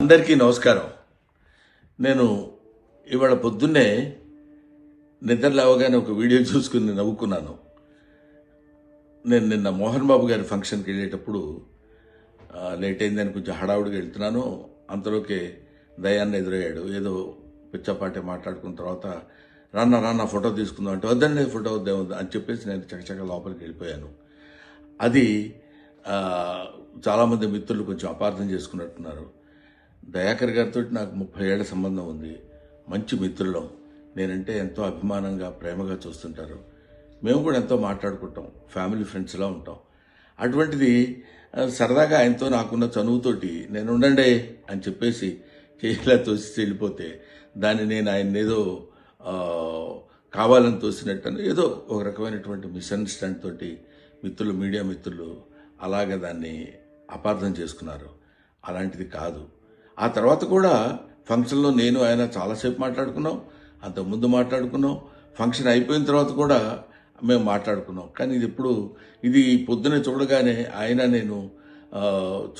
అందరికీ నమస్కారం. నేను ఇవాళ పొద్దున్నే నిద్ర లేవగానే ఒక వీడియో చూసుకుని నవ్వుకున్నాను. నేను నిన్న మోహన్ బాబు గారి ఫంక్షన్కి వెళ్ళేటప్పుడు లేట్ అయిందని కొంచెం హడావుడిగా వెళ్తున్నాను. అంతలోకే దయాన్ని ఎదురయ్యాడు. ఏదో పిచ్చపాటి మాట్లాడుకున్న తర్వాత రాన్న రాన్న ఫోటో తీసుకుందాం అంటే వద్దండి ఫోటో వద్దే అని చెప్పేసి నేను చకచక లోపలికి వెళ్ళిపోయాను. అది చాలామంది మిత్రులు కొంచెం అపార్థం చేసుకున్నట్టున్నారు. దయాకర్ గారితో నాకు ముప్పై ఏళ్ళ సంబంధం ఉంది. మంచి మిత్రులం. నేనంటే ఎంతో అభిమానంగా ప్రేమగా చూస్తుంటారు. మేము కూడా ఎంతో మాట్లాడుకుంటాం. ఫ్యామిలీ ఫ్రెండ్స్లా ఉంటాం. అటువంటిది సరదాగా ఆయనతో నాకున్న చనువుతోటి నేను ఉండండి అని చెప్పేసి చేయిలా తోసి వెళ్ళిపోతే దాన్ని నేను ఆయన ఏదో కావాలని తోసినట్టు ఏదో ఒక రకమైనటువంటి మిస్అండర్స్టాండ్ తోటి మిత్రులు మీడియా మిత్రులు అలాగే దాన్ని అపార్థం చేసుకున్నారు. అలాంటిది కాదు. ఆ తర్వాత కూడా ఫంక్షన్లో నేను ఆయన చాలాసేపు మాట్లాడుకున్నాం. అంతకుముందు మాట్లాడుకున్నాం. ఫంక్షన్ అయిపోయిన తర్వాత కూడా మేము మాట్లాడుకున్నాం. కానీ ఇది ఇప్పుడు ఇది పొద్దునే చూడగానే ఆయన నేను